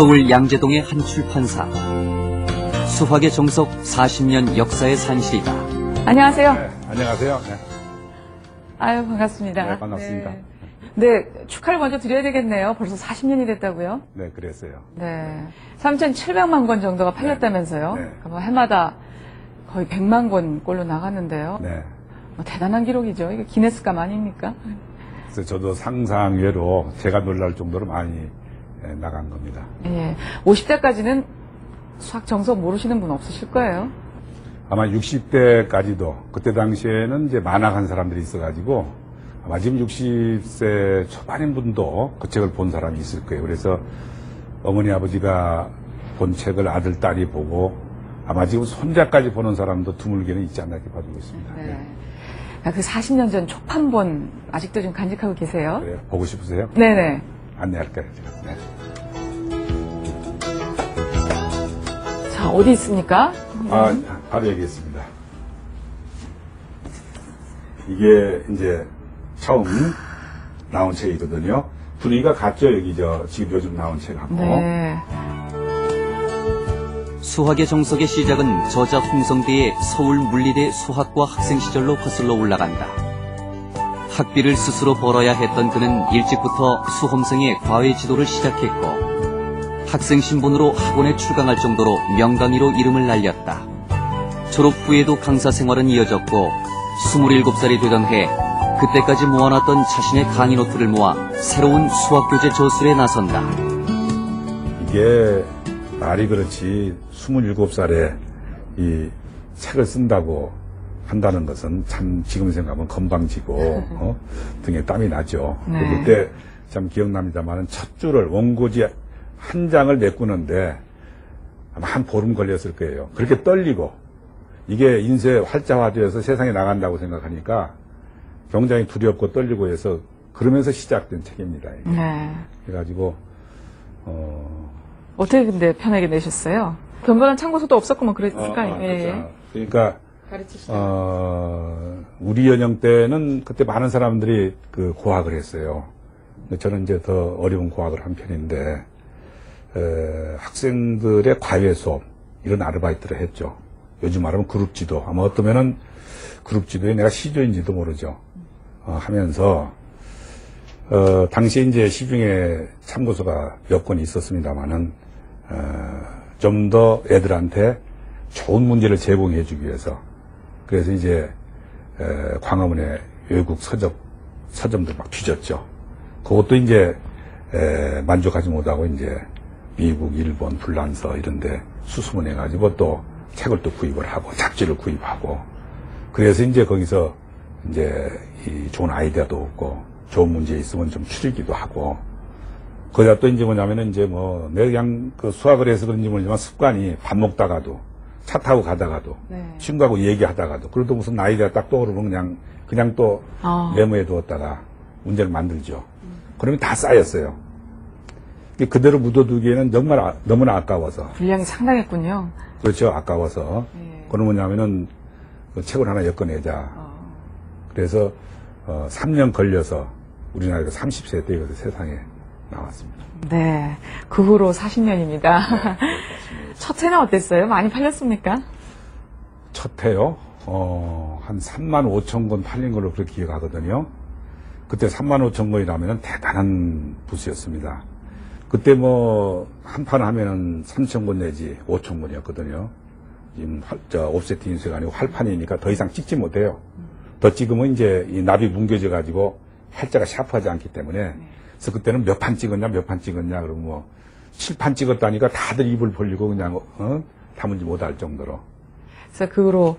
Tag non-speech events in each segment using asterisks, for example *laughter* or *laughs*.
서울 양재동의 한 출판사. 수학의 정석 40년 역사의 산실이다. 안녕하세요. 네, 안녕하세요. 네, 아유, 반갑습니다. 네, 반갑습니다. 네. 네, 축하를 먼저 드려야 되겠네요. 벌써 40년이 됐다고요? 네, 그랬어요. 네. 3,700만 권 정도가 팔렸다면서요? 네. 그럼 해마다 거의 100만 권 꼴로 나가는데요. 네. 뭐 대단한 기록이죠. 이거 기네스감 아닙니까? 그래서 저도 상상 외로 제가 놀랄 정도로 많이 예, 나간 겁니다. 예. 50대까지는 수학 정석 모르시는 분 없으실 거예요. 아마 60대까지도 그때 당시에는 이제 만학한 사람들이 있어가지고 아마 지금 60세 초반인 분도 그 책을 본 사람이 있을 거예요. 그래서 어머니 아버지가 본 책을 아들 딸이 보고 아마 지금 손자까지 보는 사람도 드물게는 있지 않나 이렇게 봐주고 있습니다. 네. 네. 아, 그 40년 전 초판본 아직도 좀 간직하고 계세요? 그래요? 보고 싶으세요? 네네. 안내할까요? 제가? 네. 자, 어디 있습니까? 아, 바로 얘기했습니다. 이게 이제 처음 나온 책이거든요. 분위기가 같죠, 여기 저 지금 요즘 나온 책하고. 네. 수학의 정석의 시작은 저자 홍성대의 서울 물리대 수학과 학생 시절로 거슬러 올라간다. 학비를 스스로 벌어야 했던 그는 일찍부터 수험생의 과외 지도를 시작했고 학생 신분으로 학원에 출강할 정도로 명강의로 이름을 날렸다. 졸업 후에도 강사 생활은 이어졌고 27살이 되던 해 그때까지 모아놨던 자신의 강의 노트를 모아 새로운 수학교재 저술에 나선다. 이게 말이 그렇지 27살에 이 책을 쓴다고 한다는 것은 참 지금 생각하면 건방지고 *laughs* 어? 등에 땀이 나죠. 네. 그때 참 기억납니다만 첫 줄을 원고지 한 장을 메꾸는데 아마 한 보름 걸렸을 거예요. 그렇게 떨리고 이게 인쇄 활자화되어서 세상에 나간다고 생각하니까 굉장히 두렵고 떨리고 해서 그러면서 시작된 책입니다. 이게. 네. 그래가지고 어, 어떻게 근데 편하게 내셨어요? 견본한 참고서도 없었고 뭐 그랬을까? 아, 아, 예. 그렇죠. 그러니까 가르치시다. 어, 우리 연령 때는 그때 많은 사람들이 그 고학을 했어요. 저는 이제 더 어려운 고학을 한 편인데 에, 학생들의 과외 수업 이런 아르바이트를 했죠. 요즘 말하면 그룹 지도. 아마 어떠면은 그룹 지도에 내가 시조인지도 모르죠. 어, 하면서 어, 당시에 이제 시중에 참고서가 몇 권 있었습니다만은 어, 좀 더 애들한테 좋은 문제를 제공해 주기 위해서 그래서 이제 에, 광화문에 외국 서점 서점들 막 뒤졌죠. 그것도 이제 에, 만족하지 못하고 이제 미국, 일본, 불란서 이런데 수소문해 가지고 또 책을 또 구입을 하고 잡지를 구입하고 그래서 이제 거기서 이제 이 좋은 아이디어도 없고 좋은 문제 있으면 좀 추리기도 하고 거기다 또 이제 뭐냐면은 이제 뭐 내가 그냥 그 수학을 해서 그런지 모르지만 습관이 밥 먹다가도 차 타고 가다가도 네. 친구하고 얘기하다가도 그래도 무슨 아이디어 딱 떠오르면 그냥 그냥 또 아. 메모해 두었다가 문제를 만들죠. 그러면 다 쌓였어요. 그대로 묻어두기에는 정말 아- 너무나 아까워서 분량이 상당했군요. 그렇죠 아까워서 예. 그러면 뭐냐면은 그 책을 하나 엮어내자. 어. 그래서 어, 3년 걸려서 우리나라가 30세 때 이것을 세상에 나왔습니다. 네. 그 후로 40년입니다. 첫 해는 어땠어요? 많이 팔렸습니까? 첫 해요. 어, 한 3만 5천 권 팔린 걸로 그렇게 기억하거든요. 그때 3만 5천 권이라면 대단한 부수였습니다. 그때 뭐, 한 판 하면은 3천 권 내지 5천 권이었거든요. 지금 활, 저, 옵세트 인쇄가 아니고 활판이니까 더 이상 찍지 못해요. 더 찍으면 이제 이 납이 뭉개져 가지고 활자가 샤프하지 않기 때문에. 그래서 그때는 몇 판 찍었냐, 몇 판 찍었냐, 그러면 뭐, 7판 찍었다니까 다들 입을 벌리고 그냥, 어? 담은지 못할 정도로. 그래서 그 후로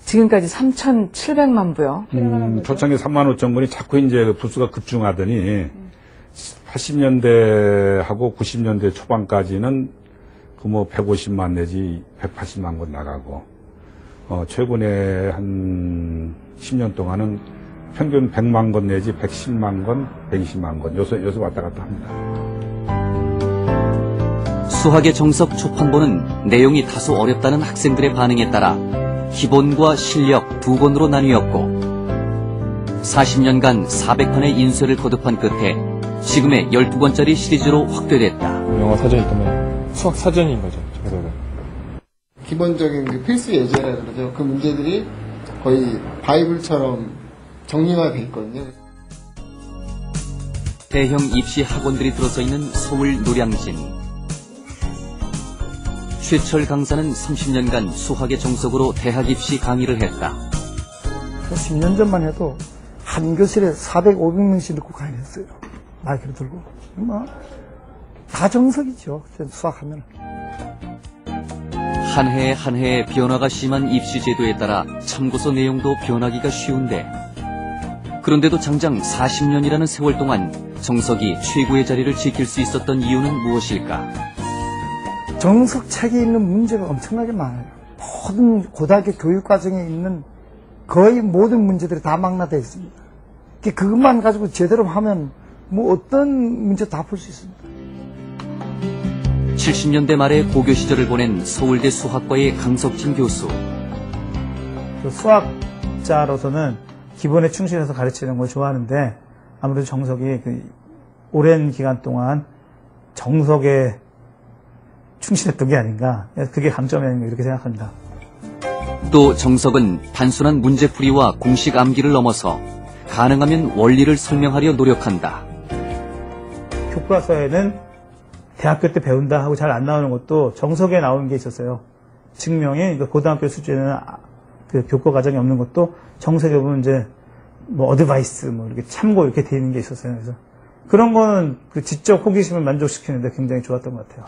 지금까지 3,700만 부요. 음, 초창기 3만 5천 건이 자꾸 이제 그 부수가 급증하더니 80년대하고 90년대 초반까지는 그 뭐 150만 내지 180만 건 나가고 어, 최근에 한 10년 동안은 평균 100만 건 내지 110만 건, 120만 건 요새 요새 왔다 갔다 합니다. 수학의 정석 초판본은 내용이 다소 어렵다는 학생들의 반응에 따라 기본과 실력 두 권으로 나뉘었고 40년간 400판의 인쇄를 거듭한 끝에 지금의 12권짜리 시리즈로 확대됐다. 영어 사전이 있다면 수학 사전인 거죠, 정석은. 기본적인 그 필수 예제라 그러죠. 그 문제들이 거의 바이블처럼 정리가 돼 있거든요. 대형 입시 학원들이 들어서 있는 서울 노량진. 최철 강사는 30년간 수학의 정석으로 대학 입시 강의를 했다. 10년 전만 해도 한 교실에 400, 500명씩 듣고 강의했어요. 마이크를 들고. 뭐, 다 정석이죠. 수학하면. 한해한 해의 변화가 심한 입시 제도에 따라 참고서 내용도 변하기가 쉬운데 그런데도 장장 40년이라는 세월 동안 정석이 최고의 자리를 지킬 수 있었던 이유는 무엇일까? 정석책에 있는 문제가 엄청나게 많아요. 모든 고등학교 교육 과정에 있는 거의 모든 문제들이 다 망라되어 있습니다. 그것만 가지고 제대로 하면 뭐 어떤 문제 다 풀 수 있습니다. 70년대 말에 고교 시절을 보낸 서울대 수학과의 강석진 교수. 그 수학자로서는 기본에 충실해서 가르치는 걸 좋아하는데 아무래도 정석이 그 오랜 기간 동안 정석에 충실했던 게 아닌가. 그게 강점이 아닌가 이렇게 생각합니다. 또 정석은 단순한 문제풀이와 공식 암기를 넘어서 가능하면 원리를 설명하려 노력한다. 교과서에는 대학교 때 배운다 하고 잘 안 나오는 것도 정석에 나오는 게 있었어요. 증명이 그러니까 고등학교 수준에는 아- 그 교과 과정이 없는 것도 정석에 보면 이제 뭐 어드바이스 뭐 이렇게 참고 이렇게 돼 있는 게 있었어요. 그래서 그런 거는 그 지적 호기심을 만족시키는데 굉장히 좋았던 것 같아요.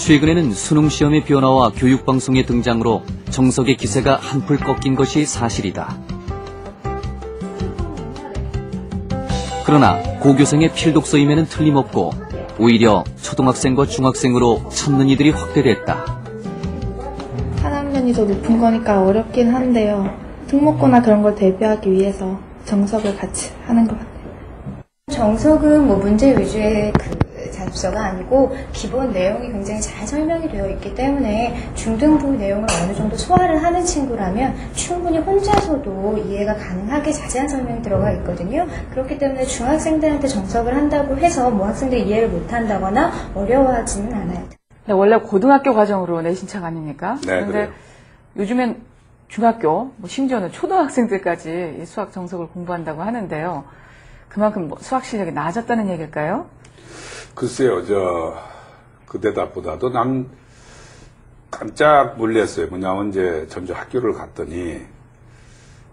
최근에는 수능 시험의 변화와 교육 방송의 등장으로 정석의 기세가 한풀 꺾인 것이 사실이다. 그러나 고교생의 필독서임에는 틀림없고 오히려 초등학생과 중학생으로 찾는 이들이 확대됐다. 한 학년이 더 높은 거니까 어렵긴 한데요. 특목고나 그런 걸 대비하기 위해서 정석을 같이 하는 것 같아요. 정석은 뭐 문제 위주의 그 자습서가 아니고 기본 내용이 굉장히 잘 설명이 되어 있기 때문에 중등부 내용을 어느 정도 소화를 하는 친구라면 충분히 혼자서도 이해가 가능하게 자세한 설명이 들어가 있거든요. 그렇기 때문에 중학생들한테 정석을 한다고 해서 뭐 학생들이 이해를 못한다거나 어려워하지는 않아요. 근데 원래 고등학교 과정으로 내신책 아닙니까? 네, 그런데 그래요. 요즘엔 중학교, 뭐 심지어는 초등학생들까지 이 수학 정석을 공부한다고 하는데요. 그만큼 뭐 수학 실력이 나아졌다는 얘기일까요? 글쎄요, 저, 그 대답보다도 난 깜짝 놀랐어요. 뭐냐면 이제 전주 학교를 갔더니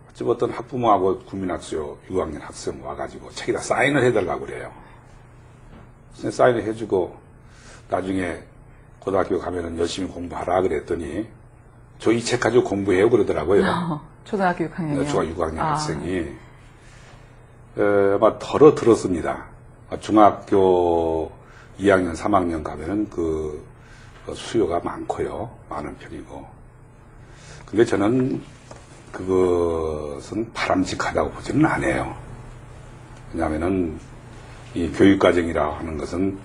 어찌 어떤 학부모하고 국민학교 6학년 학생 와가지고 책에다 사인을 해달라고 그래요. 사인을 해주고 나중에 고등학교 가면은 열심히 공부하라 그랬더니 저 이 책 가지고 공부해요 그러더라고요. 초등학교 6학년이요. 중학 6학년 아, 학생이 에, 아마 덜어 들었습니다. 아, 중학교 2학년, 3학년 가면은 그 어, 수요가 많고요. 많은 편이고. 근데 저는 그것은 바람직하다고 보지는 않아요. 왜냐하면은 이 교육과정이라 하는 것은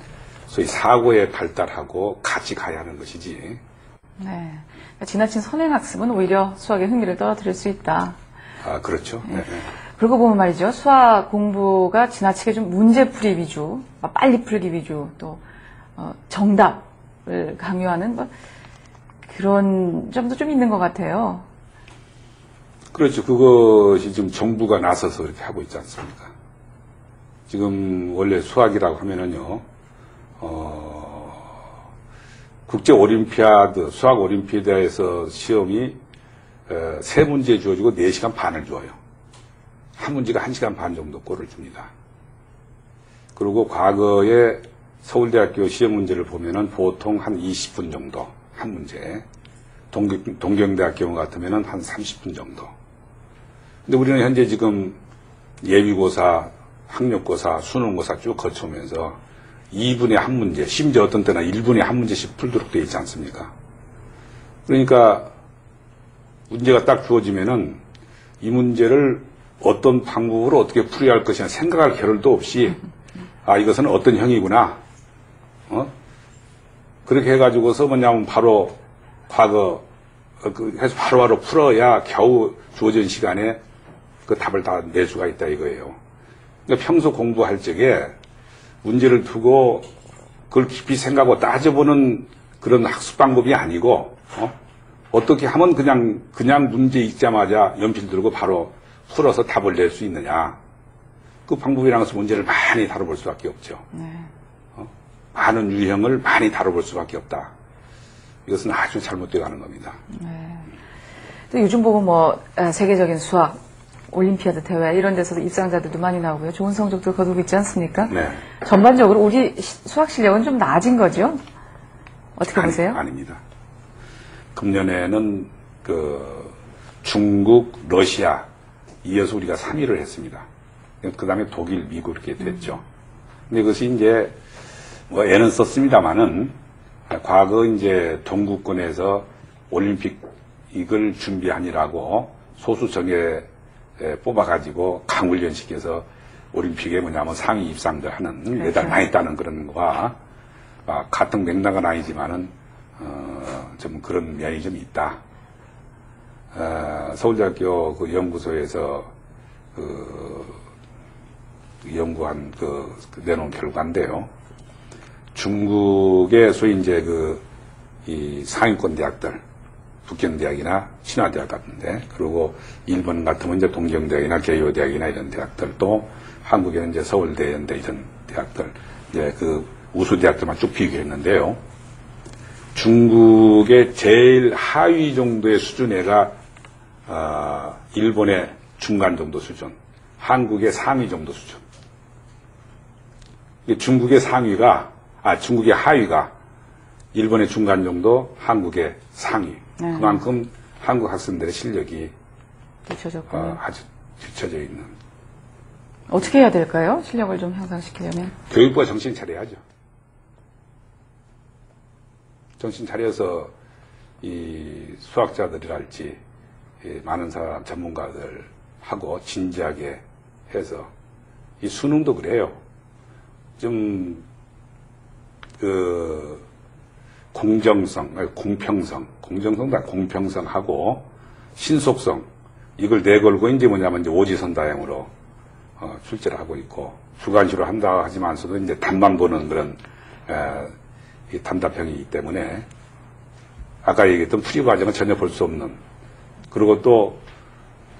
소위 사고에 발달하고 같이 가야 하는 것이지. 네. 지나친 선행학습은 오히려 수학의 흥미를 떨어뜨릴 수 있다. 아, 그렇죠. 네, 네. 그러고 보면 말이죠. 수학 공부가 지나치게 좀 문제풀이 위주, 막 빨리 풀기 위주, 또 어, 정답을 강요하는 뭐 그런 점도 좀 있는 것 같아요. 그렇죠. 그것이 지금 정부가 나서서 이렇게 하고 있지 않습니까? 지금 원래 수학이라고 하면은요, 어, 국제 올림피아드, 수학 올림피아드에서 시험이 어, 세 문제 주어지고 네 시간 반을 줘요. 한 문제가 한 시간 반 정도 꼴을 줍니다. 그리고 과거에 서울대학교 시험 문제를 보면은 보통 한 20분 정도 한 문제. 동경, 동경대학 경우 같으면은 한 30분 정도. 근데 우리는 현재 지금 예비고사, 학력고사, 수능고사 쭉 거쳐오면서 2분에 한 문제, 심지어 어떤 때는 1분에 한 문제씩 풀도록 되어 있지 않습니까? 그러니까 문제가 딱 주어지면은 이 문제를 어떤 방법으로 어떻게 풀어야 할 것이냐 생각할 겨를도 없이 아 이것은 어떤 형이구나 어 그렇게 해가지고서 뭐냐면 바로 과거 어, 그 해서 바로바로 풀어야 겨우 주어진 시간에 그 답을 다 낼 수가 있다 이거예요. 그러니까 평소 공부할 적에 문제를 두고 그걸 깊이 생각하고 따져보는 그런 학습 방법이 아니고 어? 떻게 하면 그냥 그냥 문제 읽자마자 연필 들고 바로 풀어서 답을 낼 수 있느냐 그 것은 문제를 많이 다뤄볼 수밖에 없죠. 어? 많은 유형을 많이 다뤄볼 수밖에 없다. 이것은 아주 잘못되어 가는 겁니다. 또 요즘 보면 뭐 아, 세계적인 수학 올림피아드 대회 이런 데서도 입상자들도 많이 나오고요. 좋은 성적도 거두고 있지 않습니까? 네. 전반적으로 우리 시- 수학 실력은 좀 나아진 거죠? 어떻게 아니, 보세요? 아닙니다. 금년에는 그 중국, 러시아 이어서 우리가 3위를 했습니다. 그 다음에 독일, 미국 이렇게 됐죠. 근데 그것이 이제 뭐 애는 썼습니다만은 과거 이제 동구권에서 올림픽 이걸 준비하니라고 소수 정예 에, 뽑아가지고 강훈련시켜서 올림픽에 뭐냐면 상위 입상들 하는 메달 많이 따는 그런 거와 아, 같은 맥락은 아니지만은 어, 좀 그런 면이 좀 있다. 어, 서울대학교 그 연구소에서 그 연구한 그, 그 내놓은 결과인데요. 중국의 소위 이제 그, 이 상위권 대학들, 북경대학이나 신화대학 같은데, 그리고 일본 같으면 이제 동경대학이나 개요대학이나 이런 대학들, 또 한국에는 이제 서울대, 연대 이런 대학들, 이제 그 우수대학들만 쭉 비교했는데요. 중국의 제일 하위 정도의 수준애가, 어, 일본의 중간 정도 수준, 한국의 상위 정도 수준. 중국의 상위가, 아, 중국의 하위가 일본의 중간 정도, 한국의 상위. 네. 그만큼 한국 학생들의 실력이. 어, 아주 뒤처져 있는. 어떻게 해야 될까요? 실력을 좀 향상시키려면. 교육부가 정신 차려야죠. 정신 차려서 이 수학자들이랄지 이 많은 사람 전문가들하고 진지하게 해서 이 수능도 그래요. 좀 그 공정성, 공평성, 공정성다 공평성하고 신속성 이걸 내걸고 이제 뭐냐면 이제 오지선다형으로 어, 출제를 하고 있고 주관식으로 한다 하지만서도 이제 단만 보는 그런 에, 이 단답형이기 때문에 아까 얘기했던 풀이 과정은 전혀 볼 수 없는 그리고 또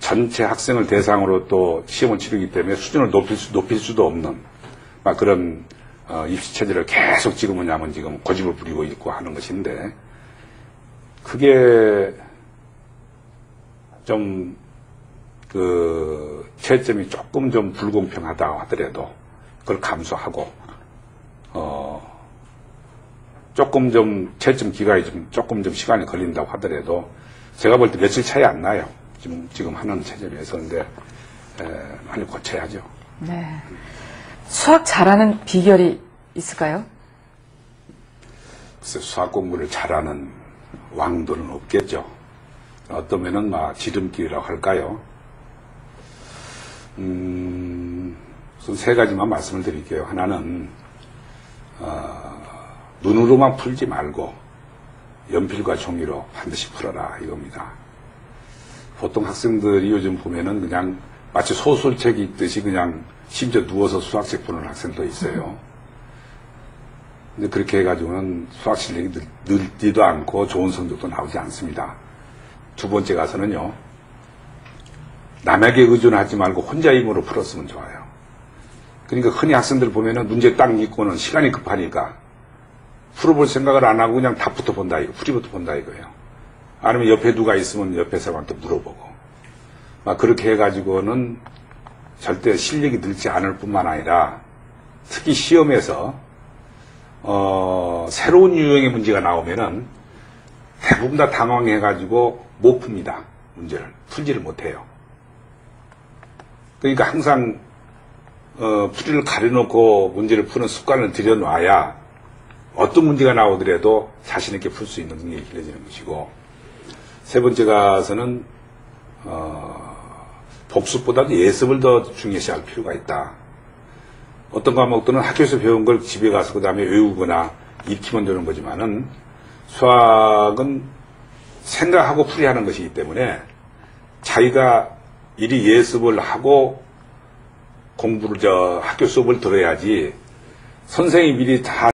전체 학생을 대상으로 또 시험을 치르기 때문에 수준을 높일, 수, 높일 수도 없는 막 그런 어, 입시 체제를 계속 지금 뭐냐면 지금 고집을 부리고 있고 하는 것인데 그게 좀 그 채점이 조금 좀 불공평하다 하더라도 그걸 감수하고 어 조금 좀 채점 기간이 좀 조금 좀 시간이 걸린다고 하더라도 제가 볼 때 며칠 차이 안 나요. 지금 지금 하는 체제에서 근데 에, 많이 고쳐야죠. 네. 수학 잘하는 비결이 있을까요? 글쎄 수학 공부를 잘하는 왕도는 없겠죠. 어떤 면은 막 지름길이라고 할까요? 음, 우선 세 가지만 말씀을 드릴게요. 하나는 어, 눈으로만 풀지 말고 연필과 종이로 반드시 풀어라 이겁니다. 보통 학생들이 요즘 보면은 그냥 마치 소설책 읽듯이 그냥 심지어 누워서 수학책 푸는 학생도 있어요. 근데 그렇게 해가지고는 수학 실력이 늘, 늘지도 않고 좋은 성적도 나오지 않습니다. 두 번째 가서는요, 남에게 의존하지 말고 혼자 힘으로 풀었으면 좋아요. 그러니까 흔히 학생들 보면은 문제 딱 읽고는 시간이 급하니까 풀어볼 생각을 안 하고 그냥 답부터 본다 이거, 풀이부터 본다 이거예요. 아니면 옆에 누가 있으면 옆에 사람한테 물어보고. 막 그렇게 해가지고는 절대 실력이 늘지 않을 뿐만 아니라 특히 시험에서 어, 새로운 유형의 문제가 나오면은 대부분 다 당황해가지고 못 풉니다. 문제를. 풀지를 못해요. 그러니까 항상, 어, 풀이를 가려놓고 문제를 푸는 습관을 들여놔야 어떤 문제가 나오더라도 자신 있게 풀 수 있는 능력이 길러지는 것이고, 세 번째 가서는, 어, 복습보다도 예습을 더 중요시할 필요가 있다. 어떤 과목들은 학교에서 배운 걸 집에 가서 그 다음에 외우거나 익히면 되는 거지만은 수학은 생각하고 풀이하는 것이기 때문에 자기가 이리 예습을 하고 공부를 저 학교 수업을 들어야지 선생님이 미리 다